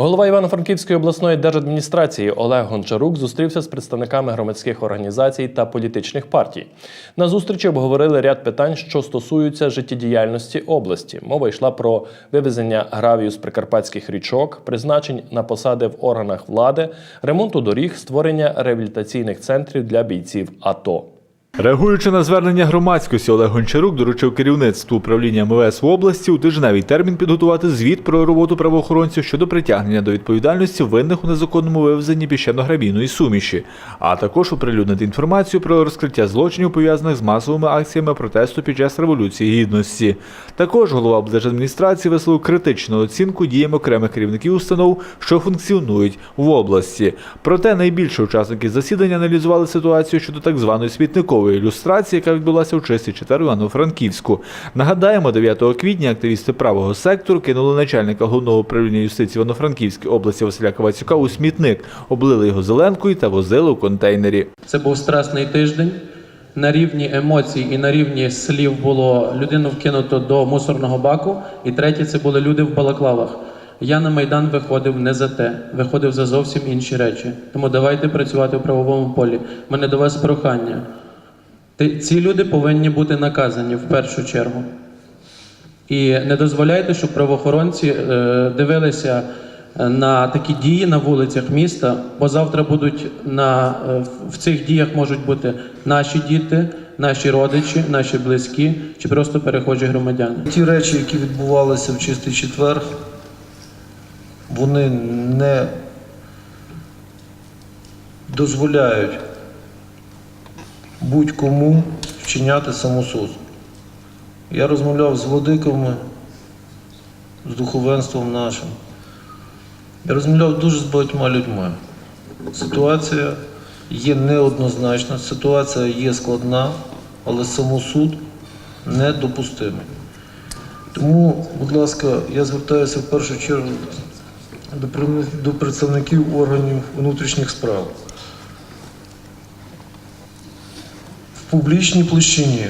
Голова Івано-Франківської обласної держадміністрації Олег Гончарук зустрівся з представниками громадських організацій та політичних партій. На зустрічі обговорили ряд питань, що стосуються життєдіяльності області. Мова йшла про вивезення гравію з прикарпатських річок, призначень на посади в органах влади, ремонту доріг, створення реабілітаційних центрів для бійців АТО. Реагуючи на звернення громадськості, Олег Гончарук доручив керівництву управління МВС в області у тижневий термін підготувати звіт про роботу правоохоронців щодо притягнення до відповідальності винних у незаконному вивезенні піщано-гравійної суміші, а також оприлюднити інформацію про розкриття злочинів пов'язаних з масовими акціями протесту під час революції гідності. Також голова облдержадміністрації висловив критичну оцінку діям окремих керівників установ, що функціонують в області. Проте найбільше учасники засідання аналізували ситуацію щодо так званої смітникової ілюстрації, яка відбулася у чистий четвер Івано-Франківську. Нагадаємо, 9 квітня активісти правого сектору кинули начальника головного управління юстиції Івано-Франківської області Василя Ковацюка у смітник, облили його зеленкою та возили у контейнері. Це був стресний тиждень. На рівні емоцій і на рівні слів було людину вкинуто до мусорного баку. І третє це були люди в балаклавах. Я на майдан виходив не за те, виходив за зовсім інші речі. Тому давайте працювати в правовому полі. Мене до вас прохання. Ці люди повинні бути наказані в першу чергу. І не дозволяйте, щоб правоохоронці е, дивилися е, на такі дії на вулицях міста, бо завтра будуть на, е, в цих діях можуть бути наші діти, наші родичі, наші близькі чи просто перехожі громадяни. Ті речі, які відбувалися в чистий четвер, вони не дозволяють будь-кому вчиняти самосуд. Я розмовляв з владиками, з духовенством нашим. Я розмовляв дуже з багатьма людьми. Ситуація є неоднозначна, ситуація є складна, але самосуд недопустимий. Тому, будь ласка, я звертаюся в першу чергу до представників органів внутрішніх справ. В публічній площині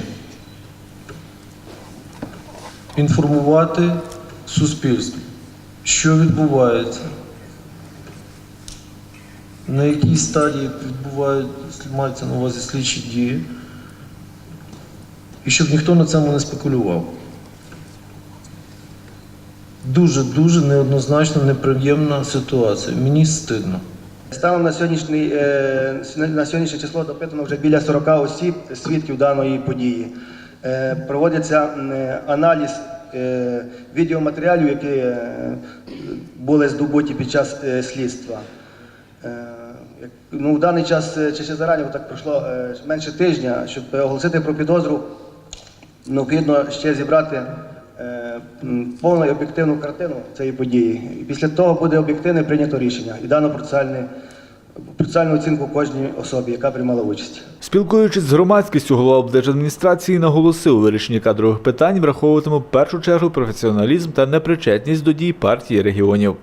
інформувати суспільство, що відбувається, на якій стадії відбувають, мається на увазі слідчі дії, і щоб ніхто на цьому не спекулював дуже-дуже неоднозначно неприємна ситуація. Мені стидно. Станом на сьогоднішній е, на сьогоднішнє число допитано вже біля 40 осіб свідків даної події. Е, Проводиться е, аналіз відеоматеріалів, які були здобуті під час слідства. Ну, в даний час чи ще зарані, так пройшло менше тижня, щоб оголосити про підозру, необхідно ще зібрати повну і об'єктивну картину цієї події. І після того буде об'єктивне прийнято рішення і дано процесуальне- Спеціальну оцінку кожній особі, яка приймала участь. Спілкуючись з громадськістю, голова облдержадміністрації наголосив, вирішення кадрових питань враховуватиме в першу чергу професіоналізм та непричетність до дій партії регіонів.